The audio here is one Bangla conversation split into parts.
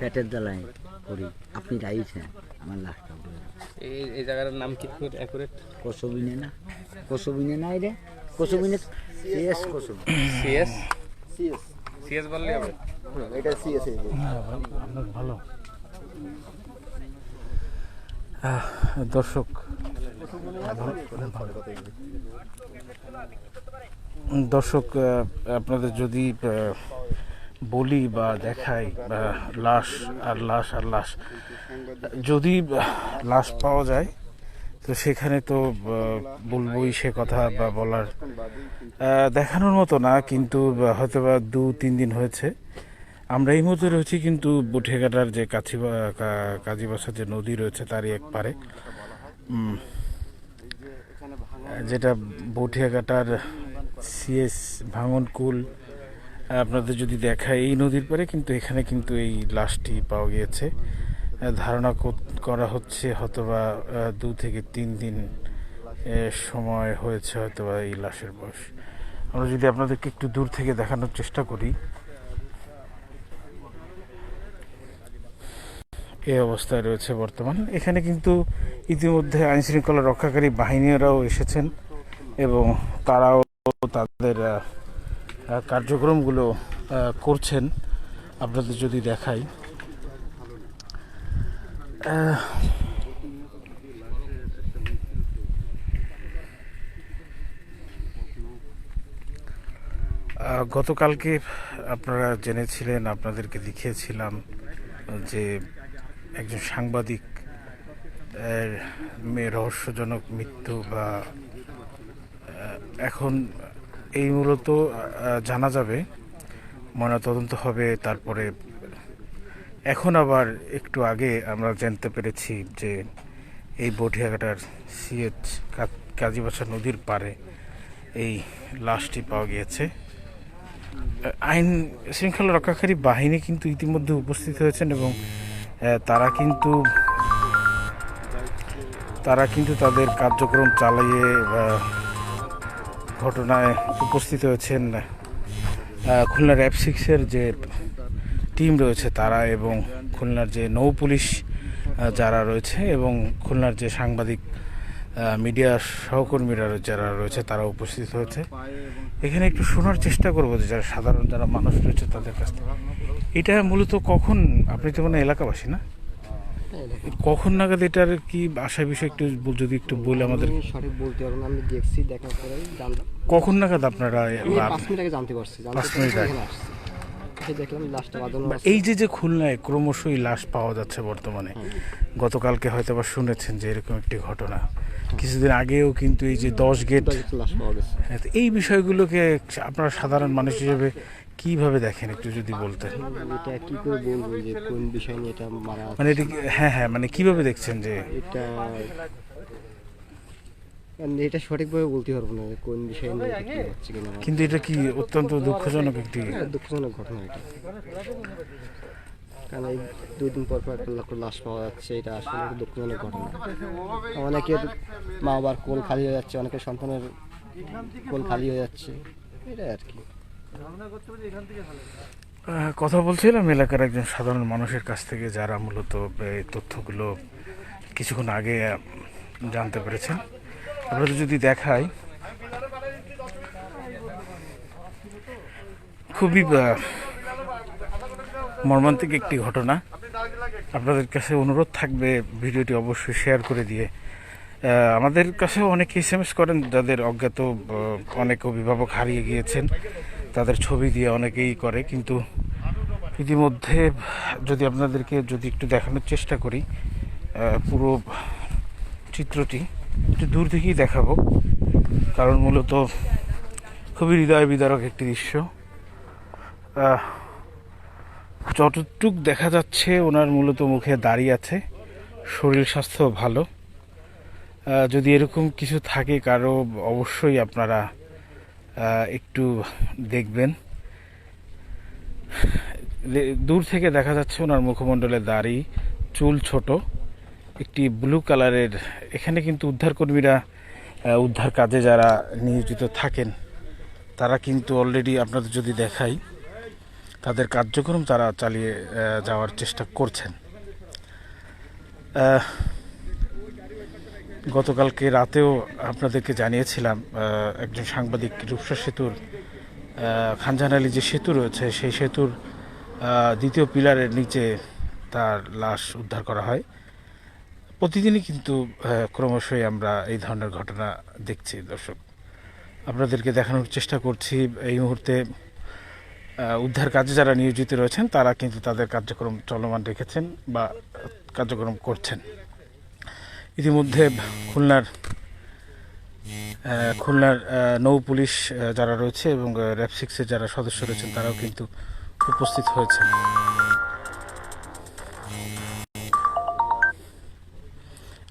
পেটের জ্বালায় করি। আপনি রাইছেন আমার লাশটা এই এই জায়গার নাম কি অ্যাকুরেট কসবিনে না? কসবিনে না রে? কসবিনে সিএস কসবিনে সিএস সিএস সিএস বললে হবে। এটা সিএস আপনার ভালো। দর্শক দর্শক আপনাদের যদি বলি বা দেখাই লাশ আর লাশ আর লাশ। যদি লাশ পাওয়া যায়, তো সেখানে তো বলবই সে কথা বা বলার। দেখানোর মতো না, কিন্তু হয়তো বা দু, তিন দিন হয়েছে। আমরা এই মুহূর্তে রয়েছি কিন্তু বুঠিয়াঘাটার যে কাছি কাজীবাসা যে নদী রয়েছে, তারই এক পারে। যেটা বটিয়াঘাটার সিএস ভাঙনকুল আপনাদের যদি দেখায় এই নদীর পারে কিন্তু এখানে কিন্তু এই লাশটি পাওয়া গিয়েছে। ধারণা কর- হচ্ছে হয়তোবা দু থেকে তিন দিন সময় হয়েছে হয়তোবা এই লাশের বয়স। আমরা যদি আপনাদেরকে একটু দূর থেকে দেখানোর চেষ্টা করি। এই অবস্থায় রয়েছে বর্তমান। এখানে কিন্তু ইতিমধ্যে আইনশৃঙ্খলা রক্ষাকারী বাহিনীরাও এসেছেন এবং তারাও তাদের কার্যক্রমগুলো করছেন, আপনাদের যদি দেখাই। গতকালকে আপনারা জেনেছিলেন, আপনাদেরকে দেখিয়েছিলাম যে একজন সাংবাদিক রহস্যজনক মৃত্যু বা এখন এই মূলত জানা যাবে। ময়নাতদন্ত হবে, তারপরে এখন আবার একটু আগে আমরা জানতে পেরেছি যে এই বটিয়াঘাটার সিএচ কাজীবাসা নদীর পারে এই লাশটি পাওয়া গিয়েছে। আইন শৃঙ্খলা রক্ষাকারী বাহিনী কিন্তু ইতিমধ্যে উপস্থিত হয়েছেন এবং তারা কিন্তু তারা কিন্তু তাদের কার্যক্রম চালিয়ে ঘটনায় উপস্থিত হয়েছেন খুলনা র্যাব সিক্সের যে টিম রয়েছে তারা এবং খুলনার যে নৌ পুলিশ যারা রয়েছে এবং খুলনার যে সাংবাদিক মিডিয়া সহকর্মীরা যারা রয়েছে তারা উপস্থিত হয়েছে। এখানে একটু শোনার চেষ্টা করব যে যারা সাধারণ যারা মানুষ রয়েছে তাদের কাছ থেকে। এটা মূলত কখন? আপনি তো মানে এলাকাবাসী না? কখন নাগাদ এটার কি আশা বিষয় একটু বল- যদি একটু বলে আমাদের। সঠিক বলতে পারব আমি দেখছি দেখার পরে জানলাম। কখন নাগাদ আপনারা পাঁচ মিনিট আগে জানতে পারছি পাঁচ মিনিট আগে। দেখলাম লাশটা বাঁধানো এই যে যে খুলনায় ক্রমশই লাশ পাওয়া যাচ্ছে বর্তমানে। গতকালকে হয়তো বা শুনেছেন যে এরকম একটি ঘটনা। কিছুদিন আগেও কিন্তু এই যে দশ গেট হ্যাঁ, এই বিষয়গুলোকে আপনারা সাধারণ মানুষ হিসেবে কীভাবে দেখেন একটু যদি বলতেন? এটা কি করে বলব যে কোন বিষয় নিয়ে এটা মারা মানে এটা হ্যাঁ হ্যাঁ মানে কীভাবে দেখছেন যে এটা মানে এটা সঠিকভাবে বলতে পারব না কোন বিষয় নিয়ে এটা কি হচ্ছে কিনা। কিন্তু এটা কি অত্যন্ত দুঃখজনক একটি এটা দুঃখজনক ঘটনা এটা। কারণ এই দুই দিন পর পর একটা লোক লাশ পাওয়া যাচ্ছে এটা আসলে দুঃখজনক ঘটনা। অনেকের মা বাবার কোল খালি হয়ে যাচ্ছে অনেকের সন্তানের কোল খালি হয়ে যাচ্ছে এটা আর কি। কথা বলছিলাম এলাকার একজন সাধারণ মানুষের কাছ থেকে যারা মূলত এই তথ্যগুলো কিছুক্ষণ আগে জানতে পেরেছেন। আপনাদের যদি দেখাই, খুবই মর্মান্তিক একটি ঘটনা। আপনাদের কাছে অনুরোধ থাকবে ভিডিওটি অবশ্যই শেয়ার করে দিয়ে। আমাদের কাছেও অনেকে এস এম এস করেন, যাদের অজ্ঞাত অনেক অভিভাবক হারিয়ে গিয়েছেন। তাদের ছবি দিয়ে অনেকেই করে, কিন্তু ইতিমধ্যে যদি আপনাদেরকে যদি একটু দেখানোর চেষ্টা করি পুরো চিত্রটি একটু দূর থেকেই দেখাবো, কারণ মূলত খুবই হৃদয় বিদারক একটি দৃশ্য। যতটুক দেখা যাচ্ছে, ওনার মূলত মুখে দাঁড়িয়ে আছে, শরীর স্বাস্থ্য ভালো। যদি এরকম কিছু থাকে, কারও অবশ্যই আপনারা একটু দেখবেন। দূর থেকে দেখা যাচ্ছে ওনার মুখমণ্ডলে দাড়ি, চুল ছোট, একটি ব্লু কালারের। এখানে কিন্তু উদ্ধারকর্মীরা উদ্ধার কাজে যারা নিয়োজিত থাকেন, তারা কিন্তু অলরেডি আপনাদের যদি দেখাই, তাদের কার্যক্রম তারা চালিয়ে যাওয়ার চেষ্টা করছেন। গতকালকে রাতেও আপনাদেরকে জানিয়েছিলাম একজন সাংবাদিক রূপসা সেতুর আহ, খানজাহান আলী যে সেতু রয়েছে সেই সেতুর দ্বিতীয় পিলারের নিচে তার লাশ উদ্ধার করা হয়। প্রতিদিনই কিন্তু ক্রমশই আমরা এই ধরনের ঘটনা দেখছি দর্শক। আপনাদেরকে দেখানোর চেষ্টা করছি এই মুহূর্তে উদ্ধার কাজে যারা নিয়োজিত রয়েছেন তারা কিন্তু তাদের কার্যক্রম চলমান রেখেছেন বা কার্যক্রম করছেন। ইতিমধ্যে খুলনার খুলনার নৌ পুলিশ যারা রয়েছে এবং র্যাব সিক্সের যারা সদস্য রয়েছেন, তারাও কিন্তু উপস্থিত হয়েছেন।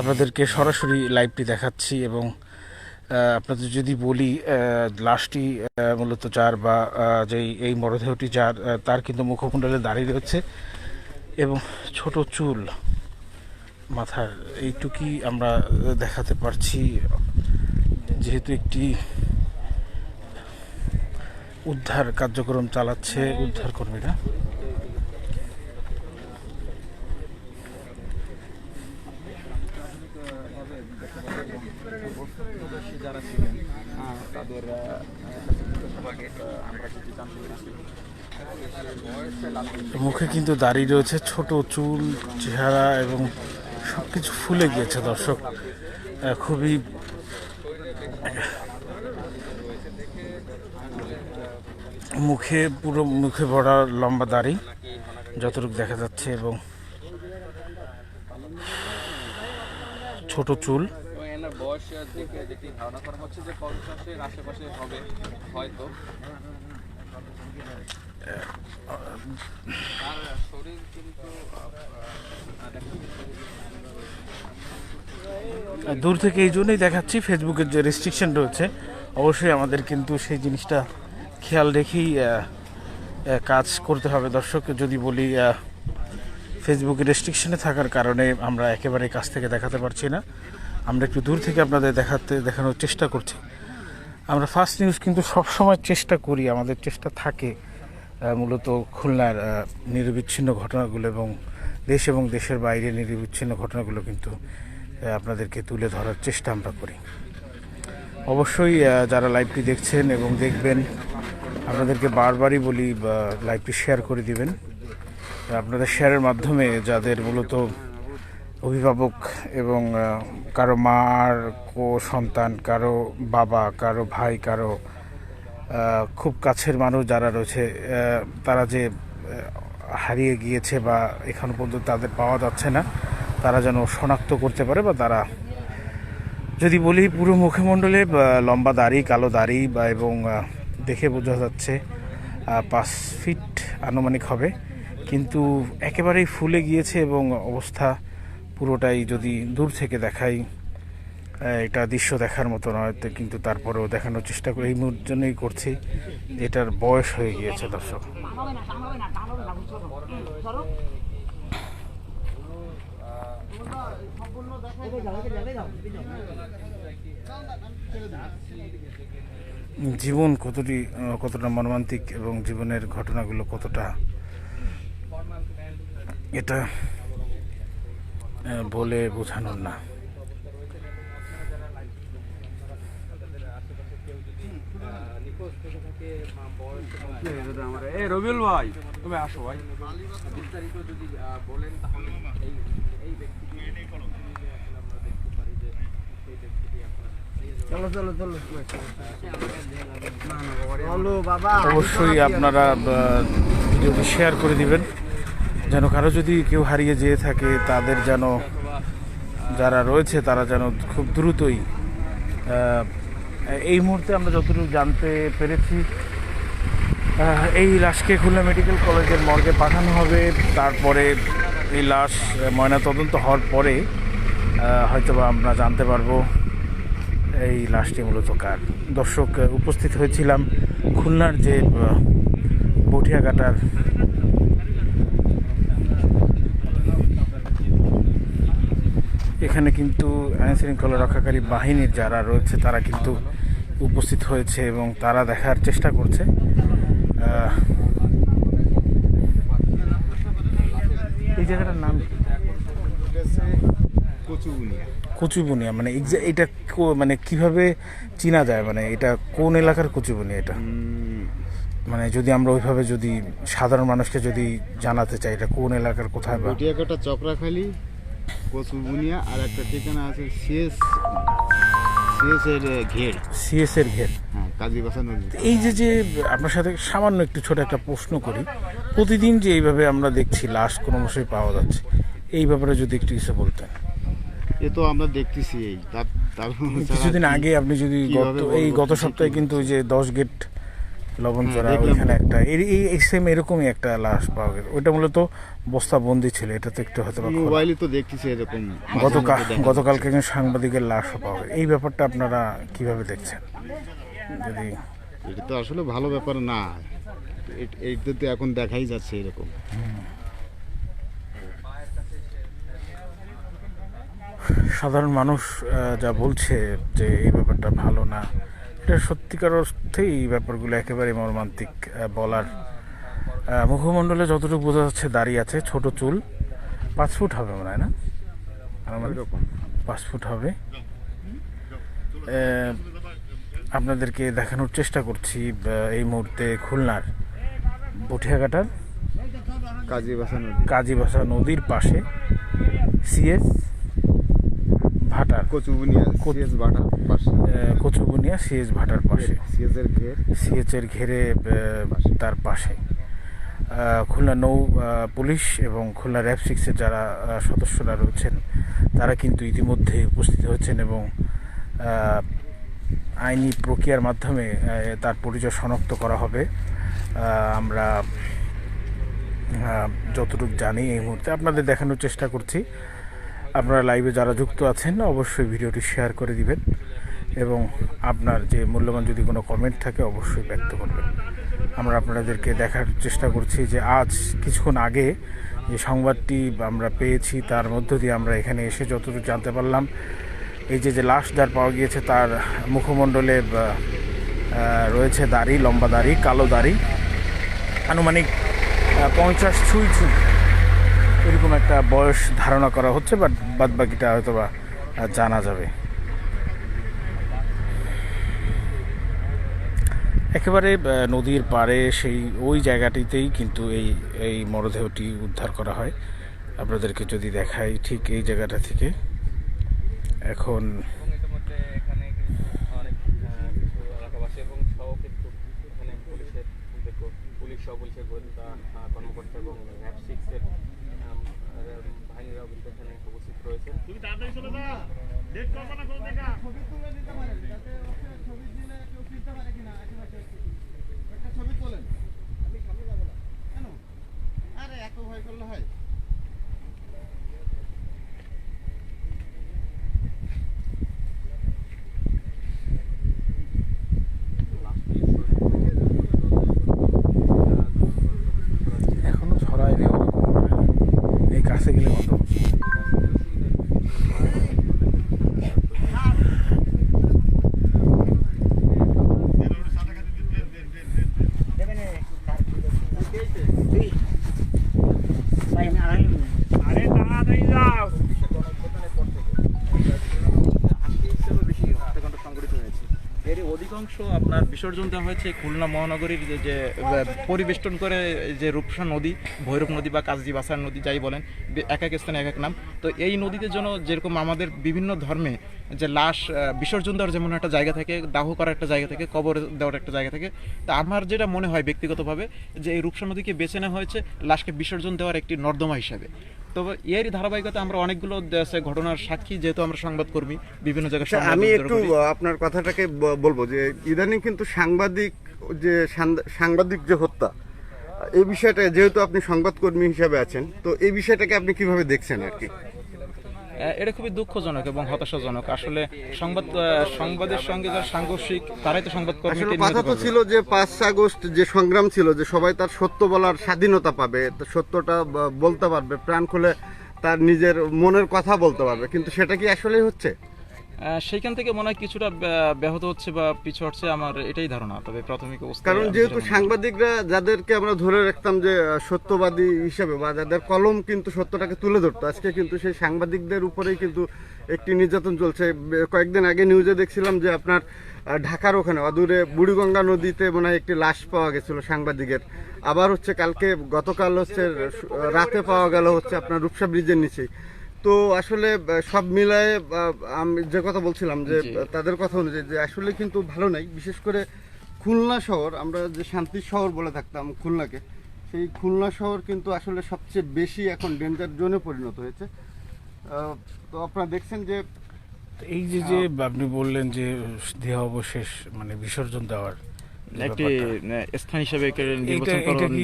আপনাদেরকে সরাসরি লাইভটি দেখাচ্ছি এবং আপনাদের যদি বলি লাশটি মূলত যার বা যেই, এই মরদেহটি যার তার কিন্তু মুখমণ্ডলে দাঁড়িয়ে রয়েছে এবং ছোট চুল। মাথার এইটুকুই আমরা দেখাতে পারছি। যেহেতু একটি উদ্ধার কার্যক্রম চালাচ্ছে উদ্ধার কর্মীরা মুখে কিন্তু দাড়ি রয়েছে, ছোট চুল, চেহারা এবং সব কিছু ফুলে গিয়েছে, দর্শক। খুবই মুখে, পুরো মুখে ভরা লম্বা দাড়ি, যতটুকু দেখা যাচ্ছে এবং ছোট চুল। দেখে যেটি ধারণা করা হচ্ছে যে পঞ্চাশের আশেপাশে হবে হয়তো দূর থেকে এই জন্যই দেখাচ্ছি ফেসবুকের যে রেস্ট্রিকশন রয়েছে, অবশ্যই আমাদের কিন্তু সেই জিনিসটা খেয়াল রেখেই কাজ করতে হবে। দর্শক, যদি বলি ফেসবুকে রেস্ট্রিকশনে থাকার কারণে আমরা একেবারে কাছ থেকে দেখাতে পারছি না। আমরা একটু দূর থেকে আপনাদের দেখাতে, দেখানোর চেষ্টা করছি। আমরা ফার্স্ট নিউজ কিন্তু সবসময় চেষ্টা করি, আমাদের চেষ্টা থাকে মূলত খুলনার নিরবিচ্ছিন্ন ঘটনাগুলো এবং দেশ এবং দেশের বাইরে নিরবিচ্ছিন্ন ঘটনাগুলো কিন্তু আপনাদেরকে তুলে ধরার চেষ্টা আমরা করি। অবশ্যই যারা লাইভটি দেখছেন এবং দেখবেন, আপনাদেরকে বারবারই বলি লাইভটি শেয়ার করে দিবেন। আপনাদের শেয়ারের মাধ্যমে যাদের মূলত অভিভাবক এবং কারও মার কো সন্তান, কারও বাবা, কারও ভাই, কারও খুব কাছের মানুষ যারা রয়েছে তারা যে হারিয়ে গিয়েছে বা এখনও পর্যন্ত তাদের পাওয়া যাচ্ছে না, তারা যেন শনাক্ত করতে পারে বা তারা, যদি বলি পুরো মুখমণ্ডলে লম্বা দাড়ি, কালো দাড়ি বা এবং দেখে বোঝা যাচ্ছে পাঁচ ফিট আনুমানিক হবে, কিন্তু একেবারেই ফুলে গিয়েছে এবং অবস্থা পুরোটাই যদি দূর থেকে দেখাই এটা দৃশ্য দেখার মতো নয় কিন্তু তারপরেও দেখানোর চেষ্টা করি। এই জন্যই করছি এটার বয়স হয়ে গিয়েছে, দর্শক। জীবন কতটি কতটা মর্মান্তিক এবং জীবনের ঘটনাগুলো কতটা, এটা বলে বোঝানোর না। এ রবিউল ভাই তুমি আসো ভাই। বিস্তারিত যদি বলেন তাহলে এই এই ব্যক্তিটি আমরা দেখতে পারি যে সেই ব্যক্তিটি চলো চলো চলো চলো বাবা অবশ্যই আপনারা ভিডিওটি শেয়ার করে দিবেন। যেন কারও যদি কেউ হারিয়ে যেয়ে থাকে, তাদের যেন যারা রয়েছে, তারা যেন খুব দ্রুতই এই মুহূর্তে আমরা যতটুকু জানতে পেরেছি এই লাশকে খুলনা মেডিকেল কলেজের মর্গে পাঠানো হবে। তারপরে এই লাশ ময়নাতদন্ত হওয়ার পরে হয়তোবা আমরা জানতে পারব এই লাশটি মূলত কার। দর্শক উপস্থিত হয়েছিলাম খুলনার যে বটিয়াঘাটার এখানে কিন্তু আইন শৃঙ্খলা রক্ষাকারী বাহিনীর যারা রয়েছে তারা কিন্তু উপস্থিত হয়েছে এবং তারা দেখার চেষ্টা করছে। আহ, জায়গাটার নাম কচুবুনিয়া। মানে এটা মানে কীভাবে চিনা যায়? মানে এটা কোন এলাকার কচুবুনিয়া এটা? মানে যদি আমরা ওইভাবে যদি সাধারণ মানুষকে যদি জানাতে চাই এটা কোন এলাকার কোথায় চক্রাখালী কচুবুনিয়া আর একটা ঠিকানা আছে সিএস সিএস ঘের। সিএস ঘের। হ্যাঁ এই যে যে আপনার সাথে সামান্য একটু ছোট একটা প্রশ্ন করি প্রতিদিন যে এইভাবে আমরা দেখছি লাশ ক্রমশই পাওয়া যাচ্ছে এই ব্যাপারে যদি একটু কিছু বলতেন। এ তো আমরা দেখতেছি এই কিছুদিন আগে আপনি যদি এই গত সপ্তাহে কিন্তু যে দশ গেট লবণচড়া হ্যাঁ, দেখলাম। ওইখানে একটা। এই সেম এরকমই একটা লাশ পাওয়া গেছে। ওইটা মূলত বস্তা বন্দি ছিল এটা তো একটু হয়তো মোবাইলে তো দেখতেছি এরকম। গতকাল গতকালকে একজন সাংবাদিকের লাশও পাওয়া গেছে। এই ব্যাপারটা আপনারা কীভাবে দেখছেন? যদি এটা তো আসলে ভালো ব্যাপার না। এ- এইটা তো এখন দেখাই যাচ্ছে এরকম। সাধারণ মানুষ যা বলছে যে এই ব্যাপারটা ভালো না এটা সত্যিকার অর্থেই এই ব্যাপারগুলো একেবারে মর্মান্তিক বলার। মুখমণ্ডলে যতটুকু বোঝা যাচ্ছে দাঁড়িয়ে আছে ছোট চুল পাঁচ ফুট হবে মনে হয় না? পাঁচ ফুট হবে। আপনাদেরকে দেখানোর চেষ্টা করছি এই মুহূর্তে খুলনার বটিয়াঘাটার কাজীবাসা নদী। কাজীবাসা নদীর পাশে সিএস ভাটার কচুবুনিয়া সিএস বাটা পাশে। কচুবুনিয়া সিএস ভাটার পাশে। সিএস এর ঘের। এর ঘেরে তার পাশে। খুলনা নৌ পুলিশ এবং খুলনা র্যাব সিক্সের যারা সদস্যরা রয়েছেন তারা কিন্তু ইতিমধ্যে উপস্থিত হয়েছেন এবং আইনি প্রক্রিয়ার মাধ্যমে তার পরিচয় শনাক্ত করা হবে। আমরা যতটুকু জানি এই মুহূর্তে। আপনাদের দেখানোর চেষ্টা করছি। আপনারা লাইভে যারা যুক্ত আছেন, অবশ্যই ভিডিওটি শেয়ার করে দিবেন এবং আপনার যে মূল্যবান যদি কোনো কমেন্ট থাকে, অবশ্যই ব্যক্ত করবেন। আমরা আপনাদেরকে দেখার চেষ্টা করছি যে আজ কিছুক্ষণ আগে যে সংবাদটি আমরা পেয়েছি, তার মধ্য দিয়ে আমরা এখানে এসে যতটুকু জানতে পারলাম, এই যে যে লাশ যার পাওয়া গিয়েছে, তার মুখমণ্ডলে রয়েছে দাড়ি, লম্বা দাড়ি, কালো দাড়ি। আনুমানিক পঞ্চাশ ছুঁই ছুঁই। এরকম একটা বয়স ধারণা করা হচ্ছে বাট বাদ বাকিটা হয়তো বা জানা যাবে। একেবারে নদীর পাড়ে সেই ওই জায়গাটিতেই কিন্তু এই এই মরদেহটি উদ্ধার করা হয়। আপনাদেরকে যদি দেখাই ঠিক এই জায়গাটা থেকে। এখন এবং ইতিমধ্যে এখানে কিন্তু অনেক আহ, কিছু এলাকাবাসী এবং সহ কিন্তু এখানে পুলিশের দেখো পুলিশ সহ পুলিশের গোয়েন্দা আহ, কর্মকর্তা এবং র্যাব সিক্সের বাহিনীরাও কিন্তু এখানে উপস্থিত কোনো আরে এত ভয় করলে হয় এখনও ছড়ায়নি ওরকম এই কাছে গেলে কত এর অধিকাংশ আপনার বিসর্জন দেওয়া হয়েছে খুলনা মহানগরীর যে- পরিবেষ্টন করে যে রূপসা নদী, ভৈরব নদী বা কাজী বাসার নদী যাই বলেন এক এক স্থানে এক এক নাম। তো এই নদীতে যেন যেরকম আমাদের বিভিন্ন ধর্মে যে লাশ বিসর্জন দেওয়ার যেমন একটা জায়গা থাকে দাহ করার একটা জায়গা থাকে কবর দেওয়ার একটা জায়গা থাকে তা আমার যেটা মনে হয় ব্যক্তিগতভাবে যে এই রূপসা নদীকে বেছে নেওয়া হয়েছে লাশকে বিসর্জন দেওয়ার একটি নর্দমা হিসাবে। তবে এরই ধারাবাহিকতা আমরা অনেকগুলো দেশে ঘটনার সাক্ষী যেহেতু আমরা সংবাদকর্মী বিভিন্ন জায়গায় আচ্ছা, আমি একটু আপনার কথাটাকে বলব যে ইদানিং কিন্তু সাংবাদিক যে সাংবাদিক যে হত্যা এই বিষয়টা যেহেতু আপনি সংবাদকর্মী হিসাবে আছেন তো এই বিষয়টাকে আপনি কীভাবে দেখছেন আর কি? এটা খুবই দুঃখজনক এবং হতাশাজনক। আসলে সংবাদ সংবাদের সঙ্গে যারা সাংঘর্ষিক তারাই তো সংবাদ কথা তো ছিল যে পাঁচ আগস্ট যে সংগ্রাম ছিল যে সবাই তার সত্য বলার স্বাধীনতা পাবে সত্যটা বলতে পারবে প্রাণ খুলে তার নিজের মনের কথা বলতে পারবে কিন্তু সেটা কি আসলেই হচ্ছে? সেইখান থেকে মনে হয় কিছুটা ব্য- ব্যাহত হচ্ছে বা পিছু হচ্ছে আমার এটাই ধারণা তবে প্রাথমিক অবস্থা কারণ যেহেতু সাংবাদিকরা যাদেরকে আমরা ধরে রাখতাম যে সত্যবাদী হিসেবে বা যাদের কলম কিন্তু সত্যটাকে তুলে ধরতো আজকে কিন্তু সেই সাংবাদিকদের উপরেই কিন্তু একটি নির্যাতন চলছে। কয়েকদিন আগে নিউজে দেখছিলাম যে আপনার ঢাকার ওখানে অদূরে বুড়িগঙ্গা নদীতে মনে হয় একটি লাশ পাওয়া গেছিল সাংবাদিকের। আবার হচ্ছে কালকে গতকাল হচ্ছে রাতে পাওয়া গেল হচ্ছে আপনার রূপসা ব্রিজের নিচেই। তো আসলে সব মিলায়ে আমি যে কথা বলছিলাম যে তাদের কথা অনুযায়ী যে আসলে কিন্তু ভালো নাই। বিশেষ করে খুলনা শহর আমরা যে শান্তির শহর বলে থাকতাম খুলনাকে সেই খুলনা শহর কিন্তু আসলে সবচেয়ে বেশি এখন ডেঞ্জার জোনে পরিণত হয়েছে। তো আপনারা দেখছেন যে এই যে যে আপনি বললেন যে দেহ অবশেষ মানে বিসর্জন দেওয়ার একটি স্থান হিসেবে নির্বাচন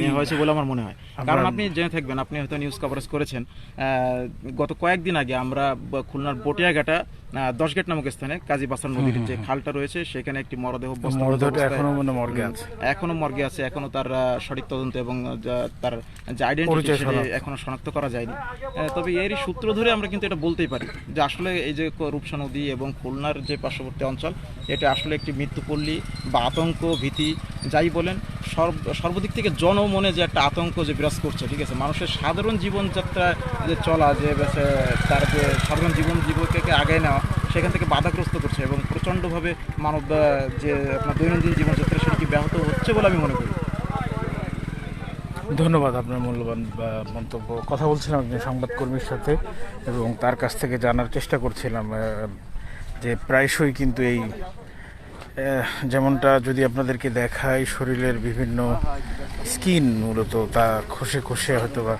নেওয়া হয়েছে বলে আমার মনে হয়। কারণ আপনি জেনে থাকবেন আপনি হয়তো নিউজ কভারেজ করেছেন। আহ, গত কয়েকদিন আগে আমরা ব- খুলনার বটিয়াঘাটা দশ গেট নামক স্থানে কাজী বাসার নদীর যে খালটা রয়েছে সেখানে একটি মরদেহ এখনও মর্গে আছে। এখনও মর্গে আছে এখনও তার সঠিক তদন্ত এবং তার যে আইডেন্টিটি। এখনও শনাক্ত করা যায়নি। তবে এরই সূত্র ধরে আমরা কিন্তু এটা বলতেই পারি যে আসলে এই যে রূপসা নদী এবং খুলনার যে পার্শ্ববর্তী অঞ্চল এটা আসলে একটি মৃত্যুপল্লী বা আতঙ্ক ভীতি যাই বলেন সর্ব- সর্বদিক থেকে জনমনে যে একটা আতঙ্ক যে বিরাজ করছে ঠিক আছে? মানুষের সাধারণ জীবনযাত্রা যে চলা যে তার যে সাধারণ জীবন জীবনকে আগে নেওয়া সেখান থেকে বাধাগ্রস্ত করছে এবং প্রচণ্ডভাবে মানব যে আপনার দৈনন্দিন জীবনযাত্রা সেটি ব্যাহত হচ্ছে বলে আমি মনে করি। ধন্যবাদ আপনার মূল্যবান মন্তব্য। কথা বলছিলাম একজন সংবাদকর্মীর সাথে এবং তার কাছ থেকে জানার চেষ্টা করছিলাম যে প্রায়শই কিন্তু এই যেমনটা যদি আপনাদেরকে দেখাই শরীরের বিভিন্ন স্কিন মূলত তা খসে খসে হয়তো বা